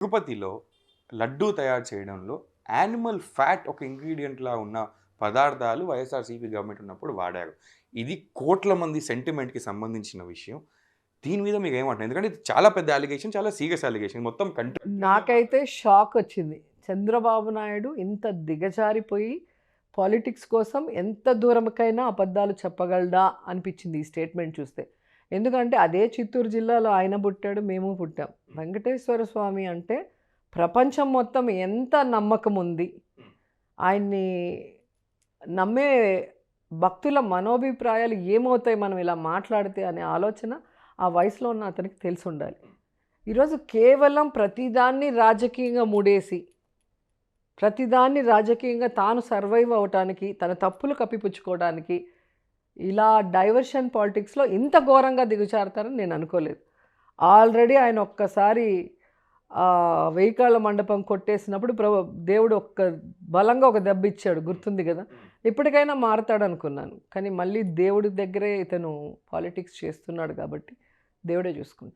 తిరుపతిలో లడ్డూ తయారు చేయడంలో యానిమల్ ఫ్యాట్ ఒక ఇంగ్రీడియంట్లా ఉన్న పదార్థాలు వైఎస్ఆర్సీపీ గవర్నమెంట్ ఉన్నప్పుడు వాడారు. ఇది కోట్ల మంది సెంటిమెంట్కి సంబంధించిన విషయం. దీని మీద మీకు ఏమంటారు ఎందుకంటే ఇది చాలా పెద్ద అలిగేషన్ చాలా సీరియస్ అలిగేషన్. మొత్తం కంట్రీ నాకైతే షాక్ వచ్చింది. చంద్రబాబు నాయుడు ఇంత దిగజారిపోయి పాలిటిక్స్ కోసం ఎంత దూరంకైనా అబద్ధాలు చెప్పగలడా అనిపించింది ఈ స్టేట్మెంట్ చూస్తే. ఎందుకంటే అదే చిత్తూరు జిల్లాలో ఆయన పుట్టాడు మేము పుట్టాం. వెంకటేశ్వర స్వామి అంటే ప్రపంచం మొత్తం ఎంత నమ్మకం ఉంది ఆయన్ని నమ్మే భక్తుల మనోభిప్రాయాలు ఏమవుతాయి మనం ఇలా మాట్లాడితే అనే ఆలోచన ఆ వయసులో ఉన్న అతనికి తెలిసి ఉండాలి. ఈరోజు కేవలం ప్రతిదాన్ని రాజకీయంగా ముడేసి ప్రతిదాన్ని రాజకీయంగా తాను సర్వైవ్ అవటానికి తన తప్పులు కప్పిపుచ్చుకోవడానికి ఇలా డైవర్షన్ పాలిటిక్స్లో ఇంత ఘోరంగా దిగుచారుతారని నేను అనుకోలేదు. ఆల్రెడీ ఆయన ఒక్కసారి ఆ, వెయ్యి కాళ్ళ మండపం కొట్టేసినప్పుడు ప్రభు దేవుడు ఒక్క బలంగా ఒక దెబ్బ ఇచ్చాడు గుర్తుంది కదా? ఇప్పటికైనా మారతాడు అనుకున్నాను కానీ మళ్ళీ దేవుడి దగ్గరే ఇతను పాలిటిక్స్ చేస్తున్నాడు కాబట్టి దేవుడే చూసుకుంటాడు.